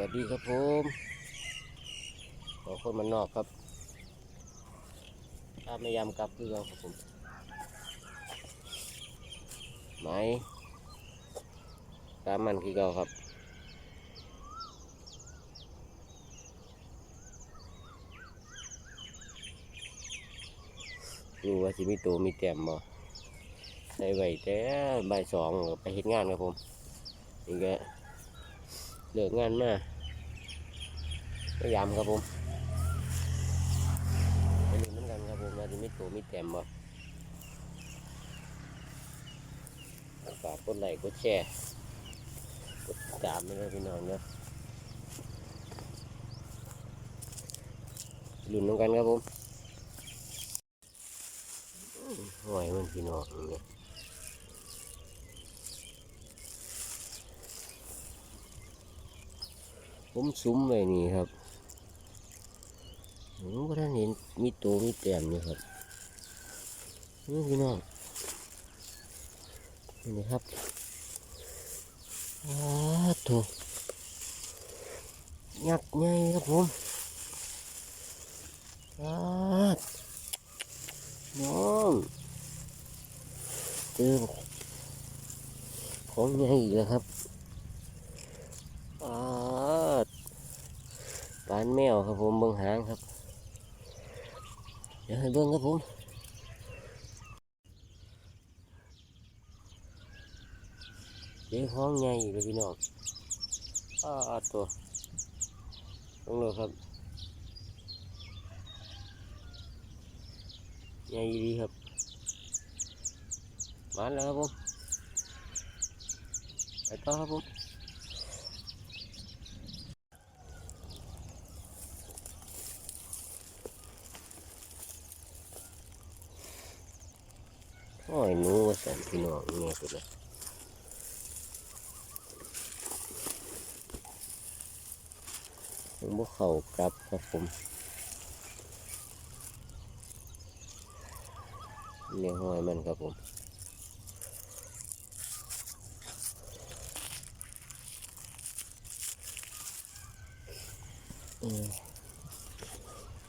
วัสดีครับผมขอคนมันนอกครับถ้าไม่ยามกลับคือเราครับผมไม้ตามมันคือเราครับดูว่าสิมีตัวมีแต้มบ่ใส่ไว้แต่บ่ายสองไปเฮ็ดงานครับผมนี่ก็ เลิกงานมาพยายามครับผมไปเล่นน้ำกันครับผมว่าสิมีตัวมีแต้มบ่ฝากกดไลค์กดแชร์กดติดตามด้วยพี่น้องนะลุ้นน้ำกันครับผมหอยมันพี่น้องเนี่ย ผมซุ้มไว้นี่ครับผมก็ท่านเห็นมีตัวมีแต้มอยู่ครับนี่พี่น้องนี่ครับอ้าถูกยักษ์ใหญ่ครับผมอ้าน้องเจอของใหญ่อีกแล้วครับอ่าปานแมวครับผมเบิ่งหางครับ เดี๋ยวให้เบิ่งครับผมเจอของใหญ่อีกแล้วพี่น้องอ่าตัวต้องเลยครับใหญ่ดีครับมาแล้วครับผมไปต่อครับผม โอ้ยนูว่าสันพี่น้องเนี่ยตัวละผมบ่เข้ากลับครับผมเลี้ยงหอยมันครับผม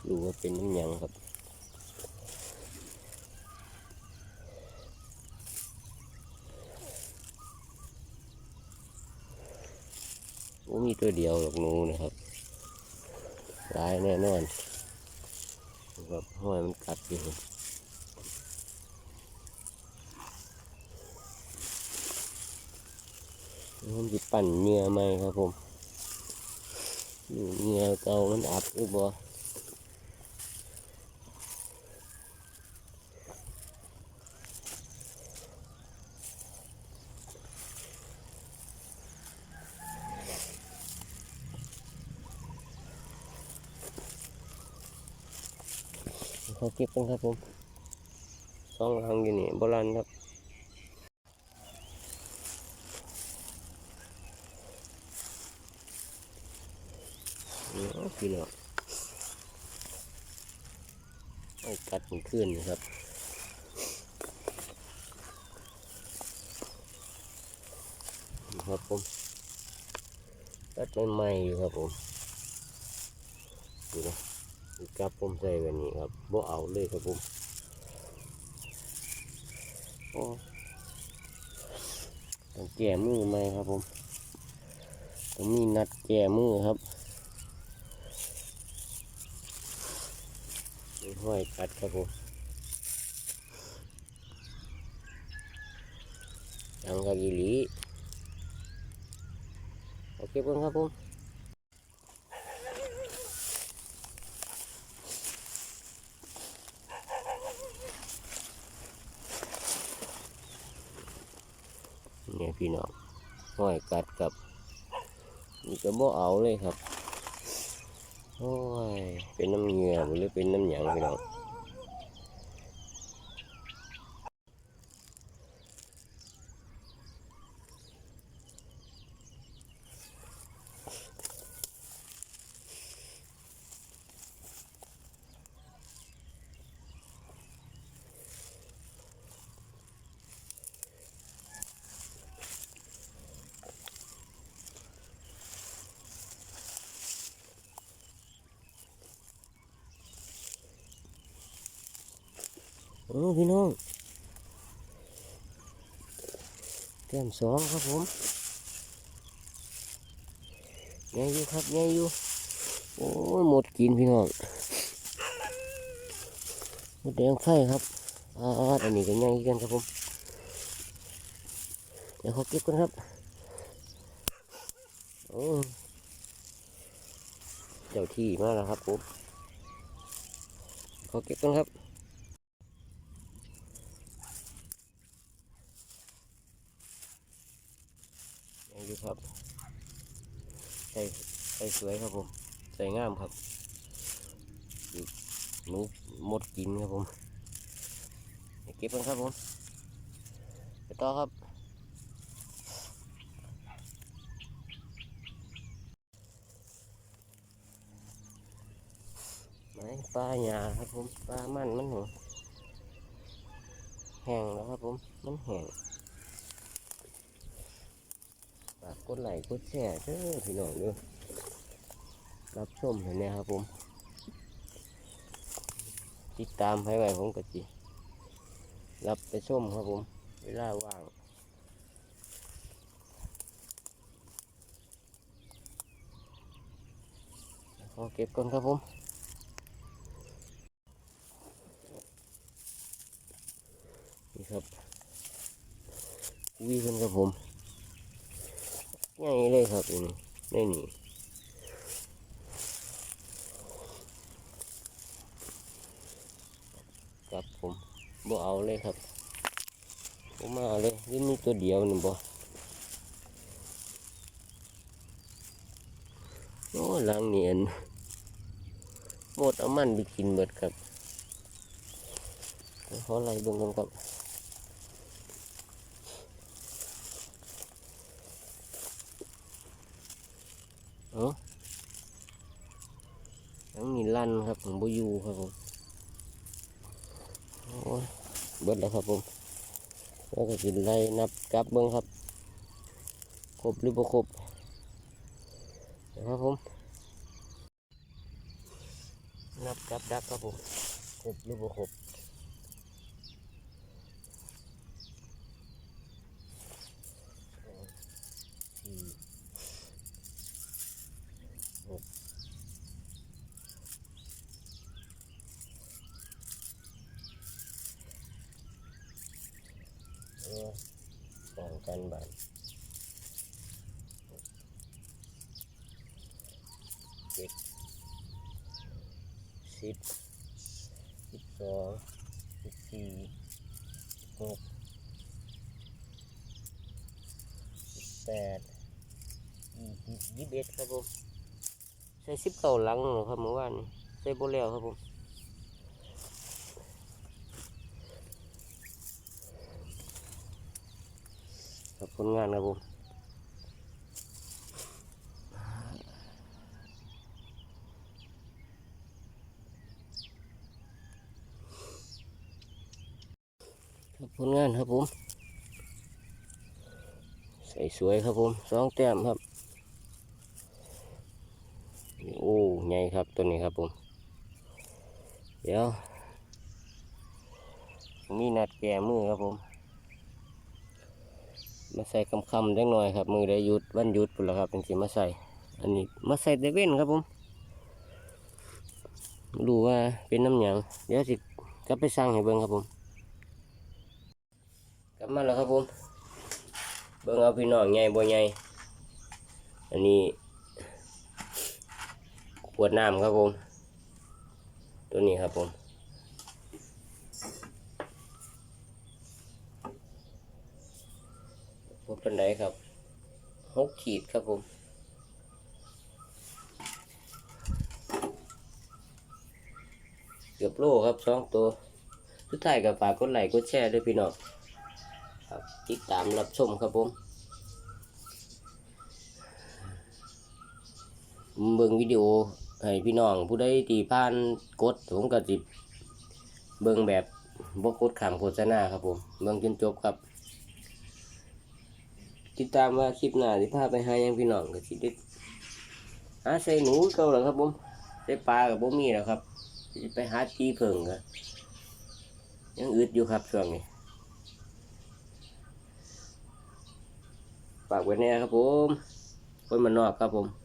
ดูว่าเป็นน้ำหยังครับ มีตัวเดียวหรอกนูนะครับร้ายแน่นอนแบบห้อยมันกัดอยู่ผมจะปั่นเงื่อไหมครับผมเงื่อเก่ามันอับหรือบ่ ขาเก็บกันครับผมสองหางอยู่นี่โบราณครับเอาพี่น้องไอ้กัดมันขึ้นนะครับครับผมกัดใหม่ๆอยู่ครับผมดูนะ นี่กับผมใส่แบบนี้ครับบ่เอาเลยครับผมโอ้ต้องแก้มือไหมครับผมผมมีนัดแก้มือครับห้อยกัดครับผมยังกะกีหลีโอเคเพิ่งครับผมเนี่ยพี่น้อง ห้อยกัดกับนี่ก็บ่เอาเลยครับ โอ้ย เป็นน้ำเงือหรือเป็นน้ำหยังพี่น้อง อ้พี่น้องแต้มสองครับผมไงอยู่ครับไงอยู่ โอ้ยหมดกินพี่น้อง หมดแดงไฟครับอ่าอันนี้ก็ไงกันครับผม เดี๋ยวเขาเก็บกันครับ โอ้เจ้าที่มากแล้วครับผมเขาเก็บกันครับ ยังอยู่ครับใส่ใส่สวยครับผมใส่งามครับอีกหนูหมดกินครับผมเก็บกันครับผมไปต่อครับไม้ปลาหยาครับผมปลามันมันหัวแห้งแล้วครับผมมันแห้งฝากกดไลค์กดแชร์เด้อพี่น้องเด้อ รับชมเห็นไหมครับผม ติดตามให้ไว้ผมก็จิรับไปชมครับผม เวลาว่างขอเก็บก่อนครับผมนี่ครับวีกันครับผมง่ายเลยครับอันนี้ไม่หนีครับผม บ่เอาเลยครับผมมาเอาเลยนี่มีตัวเดียวนี่บ่โอ้ลังเนียนหมดเอามันไปกินเบิดครับขอไล่เบิ่งกันครับเอ้ายังมีลั่นครับผมบอยู่ครับผม เบิดแล้วครับผมแล้วก็กินไล่นับกลับเบิ้งครับ ครบหรือบ่ครบนะครับผมนับกลับดักครับผมครบหรือบ่ครบ เออสองกันบ้าทเจ็ดสิบสิบสองสิบสี่หกสิบแปดยี่สิบยี่สิบเอ็ดครับผมใส่สิบเก้าหลังเหรอครับเมื่อวานใส่โบแล้วครับผม ผลงานครับผมครับผลงานครับผม ใส่สวยครับผมสองแต้มครับโอ้ใหญ่ครับตัวนี้ครับผม เดี๋ยว มีนัดแก่มือครับผม มาใส่คำคำๆจังหน่อยครับ มือได้หยุดวันหยุดปุ่นแล้วครับเป็นสิมาใส่ อันนี้มาใส่เดเว่นครับผมดูว่าเป็นน้ำหยังเดี๋ยวสิกลับไปสั่งให้เบิ่งครับผม กลับมาแล้วครับผม เบิ่งเอาพี่น้องใหญ่บ่ใหญ่อันนี้ขวดน้ำครับผม ตัวนี้ครับผม พบเป็นไดครับหกขีดครับผมเกือบโลครับสองตัวสุดท้ายกับฝากกดไลค์กดแชร์ด้วยพี่น้องครับติดตามรับชมครับผมเบิ่งวิดีโอให้พี่น้องผู้ใดที่ผ่านกดผมก็จิบเบิ่งแบบบ่กดขามโฆษณาครับผม เบิ่งจนจบครับ ติดตามว่าคลิปหน้าที่พาไปหายังพี่น้องก็สิได้หาใส่หนูเก่าแล้วครับผมใส่ปลากับผมมีแล้วครับไปหาตีเพิ่งกยังอึดอยู่ครับช่วงนี้ฝากไว้แน่ครับผมคนมันนอกครับผม